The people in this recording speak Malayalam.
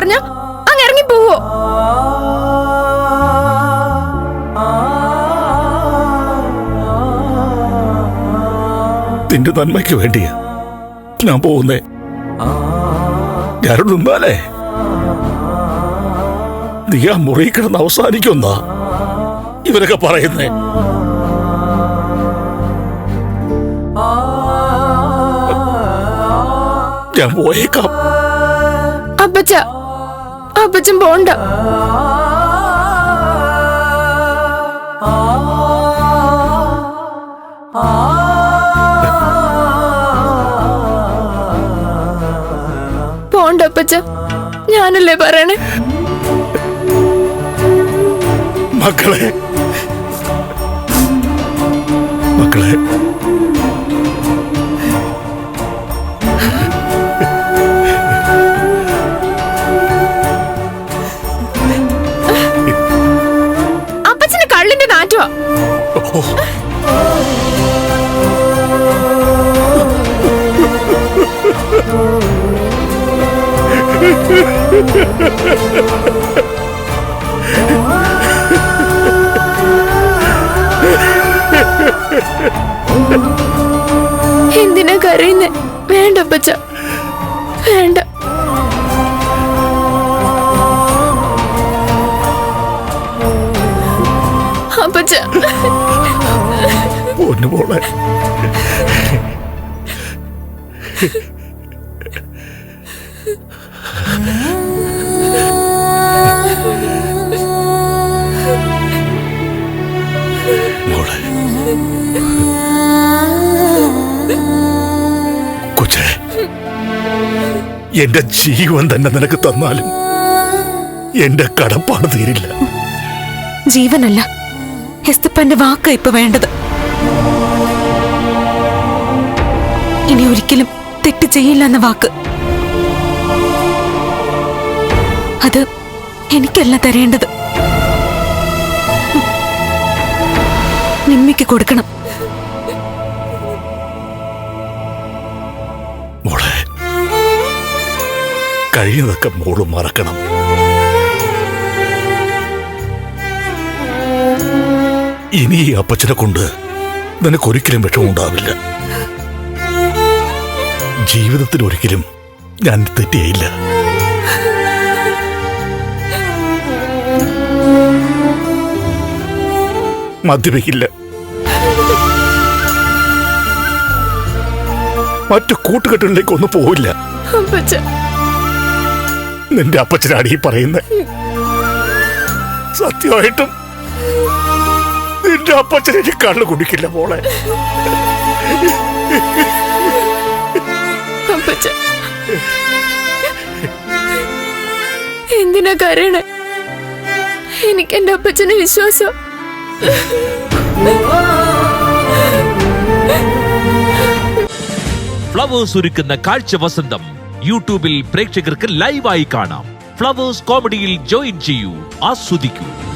പറഞ്ഞ അങ്ങ് ഇറങ്ങി പോവോ? നിന്റെ നന്മയ്ക്ക് വേണ്ടിയാ ഞാൻ പോകുന്നേ. ഞാനോട് നിന്നാലേ. നീ ആ മുറി കിടന്ന് അവസാനിക്കുന്ന ഇവരൊക്കെ പറയുന്നേ. ഞാൻ പോയേക്കാം. അപ്പച്ച അപ്പച്ചൻ പോണ്ട. പോണ്ട അപ്പച്ച. ഞാനല്ലേ പറയണേ? മക്കളെ. മക്കളെ. ഓ, എന്തിനാ കരയുന്നേ? വേണ്ട അപ്പച്ച. പൊന്നു പോളെ എന്റെ ജീവൻ തന്നെ നിനക്ക് തന്നാലും എന്റെ കടപ്പാട് തീരില്ല. ജീവനല്ല. എസ്തപ്പന്റെ വാക്ക ഇപ്പൊ വേണ്ടത്. ഇനി ഒരിക്കലും തെറ്റ് ചെയ്യില്ല എന്ന വാക്ക്. അത് എനിക്കല്ല തരേണ്ടത്. നിമ്മിക്ക് കൊടുക്കണം. മോളെ കഴിയുന്നതൊക്കെ മോൾ മറക്കണം. ഇനി ഈ അപ്പച്ചനെ കൊണ്ട് നിനക്കൊരിക്കലും വിഷമമുണ്ടാവില്ല. ജീവിതത്തിൽ ഒരിക്കലും ഞാൻ തെറ്റിയില്ല മദ്യപിക്കില്ല. മറ്റു കൂട്ടുകെട്ടുകളിലേക്ക് ഒന്നും പോവില്ല. നിന്റെ അപ്പച്ചനാണ് ഈ പറയുന്നത് സത്യമായിട്ടും നിന്റെ അപ്പച്ചനെ എനിക്ക് കള്ളു കുടിക്കില്ല മോളെ. അപ്പച്ച എന്തിനാ കരയണേ? എനിക്ക് എന്റെ അപ്പച്ചന് വിശ്വാസം? ഫ്ലവേഴ്സ് ഒരുക്കുന്ന കാഴ്ച വസന്തം. യൂട്യൂബിൽ പ്രേക്ഷകർക്ക് ലൈവായി കാണാം. ഫ്ലവേഴ്സ് കോമഡിയിൽ ജോയിൻ ചെയ്യൂ. ആസ്വദിക്കൂ.